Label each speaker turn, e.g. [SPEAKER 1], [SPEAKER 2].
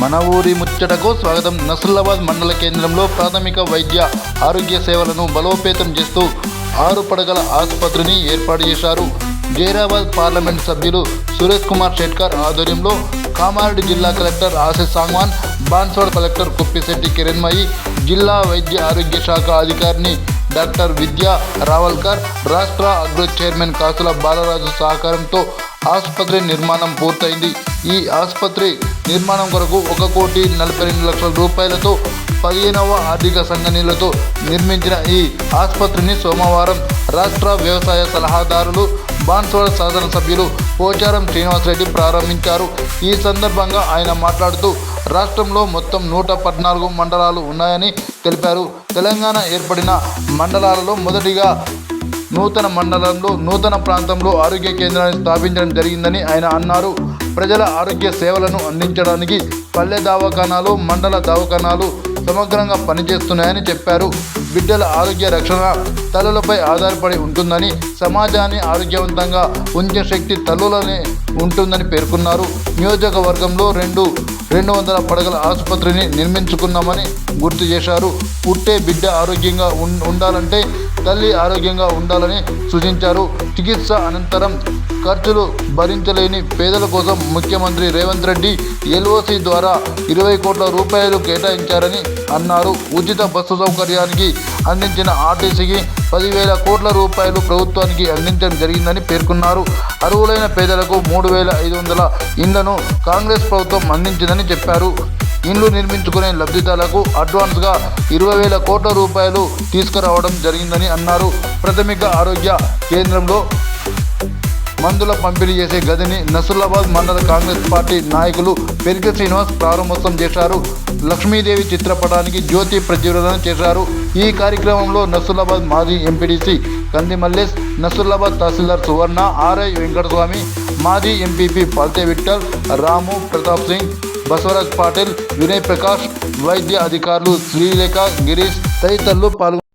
[SPEAKER 1] మన ఊరి ముచ్చటకు స్వాగతం. నసులాబాద్ మండల కేంద్రంలో ప్రాథమిక వైద్య ఆరోగ్య సేవలను బలోపేతం చేస్తూ ఆరు పడగల ఆసుపత్రిని ఏర్పాటు చేశారు. జైరాబాద్ పార్లమెంట్ సభ్యులు సురేష్ కుమార్ షెట్కర్ ఆధ్వర్యంలో కామారెడ్డి జిల్లా కలెక్టర్ ఆశిష్ సాంగ్వాన్ బాన్స్వాడ్ కలెక్టర్ కుప్పిశెట్టి కిరణ్మయి జిల్లా వైద్య ఆరోగ్య శాఖ అధికారిని డాక్టర్ విద్యా రావల్కర్ రాష్ట్ర అగ్రో చైర్మన్ కాసుల బాలరాజు సహకారంతో ఆసుపత్రి నిర్మాణం పూర్తయింది. ఈ ఆసుపత్రి నిర్మాణం కొరకు ఒక కోటి నలభై రెండు లక్షల రూపాయలతో పదిహేనవ ఆర్థిక సంఘ నిధులతో నిర్మించిన ఈ ఆసుపత్రిని సోమవారం రాష్ట్ర వ్యవసాయ సలహాదారులు బాన్స్వాడ శాసనసభ్యులు పోచారం శ్రీనివాసరెడ్డి ప్రారంభించారు. ఈ సందర్భంగా ఆయన మాట్లాడుతూ రాష్ట్రంలో మొత్తం నూట పద్నాలుగు మండలాలు ఉన్నాయని తెలిపారు. తెలంగాణ ఏర్పడిన మండలాలలో మొదటిగా నూతన మండలంలో నూతన ప్రాంతంలో ఆరోగ్య కేంద్రాన్ని స్థాపించడం జరిగిందని ఆయన అన్నారు. ప్రజల ఆరోగ్య సేవలను అందించడానికి పల్లె దవాఖానాలు మండల దవాఖానాలు సమగ్రంగా పనిచేస్తున్నాయని చెప్పారు. బిడ్డల ఆరోగ్య రక్షణ తల్లులపై ఆధారపడి ఉంటుందని సమాజాన్ని ఆరోగ్యవంతంగా ఉంచే శక్తి తల్లులనే ఉంటుందని పేర్కొన్నారు. నియోజకవర్గంలో రెండు రెండు వందల పడగల ఆసుపత్రిని నిర్మించుకున్నామని గుర్తు చేశారు. పుట్టే బిడ్డ ఆరోగ్యంగా ఉం- ఉండాలంటే తల్లి ఆరోగ్యంగా ఉండాలని సూచించారు. చికిత్స అనంతరం ఖర్చులు భరించలేని పేదల కోసం ముఖ్యమంత్రి రేవంత్ రెడ్డి ఎల్ఓసి ద్వారా ఇరవై కోట్ల రూపాయలు కేటాయించారని అన్నారు. ఉచిత బస్సు సౌకర్యానికి అందించిన ఆర్టీసీకి పదివేల కోట్ల రూపాయలు ప్రభుత్వానికి అందించడం జరిగిందని పేర్కొన్నారు. అర్హులైన పేదలకు మూడు వేల ఐదు వందల ఇండ్లను కాంగ్రెస్ ప్రభుత్వం అందించిందని చెప్పారు. ఇండ్లు నిర్మించుకునే లబ్ధిదారులకు అడ్వాన్స్గా ఇరవై వేల కోట్ల రూపాయలు తీసుకురావడం జరిగిందని అన్నారు. ప్రాథమిక ఆరోగ్య కేంద్రంలో మందుల పంపిణీ చేసే గదిని నసులాబాద్ మండల కాంగ్రెస్ పార్టీ నాయకులు పెరికి శ్రీనివాస్ ప్రారంభోత్సవం చేశారు. లక్ష్మీదేవి చిత్రపటానికి జ్యోతి ప్రజ్వలన చేశారు. ఈ కార్యక్రమంలో నసులాబాద్ మాజీ ఎంపీడీసీ కంది మల్లేష్ నసులాబాద్ తహసీల్దార్ సువర్ణ ఆర్ఐ వెంకటస్వామి మాజీ ఎంపీపీ పల్తే విఠల్ రాము ప్రతాప్ సింగ్ బసవరాజ్ పాటిల్ వినయ్ ప్రకాష్ వైద్య అధికారులు శ్రీలేఖ గిరీష్ తదితరులు పాల్గొన్నారు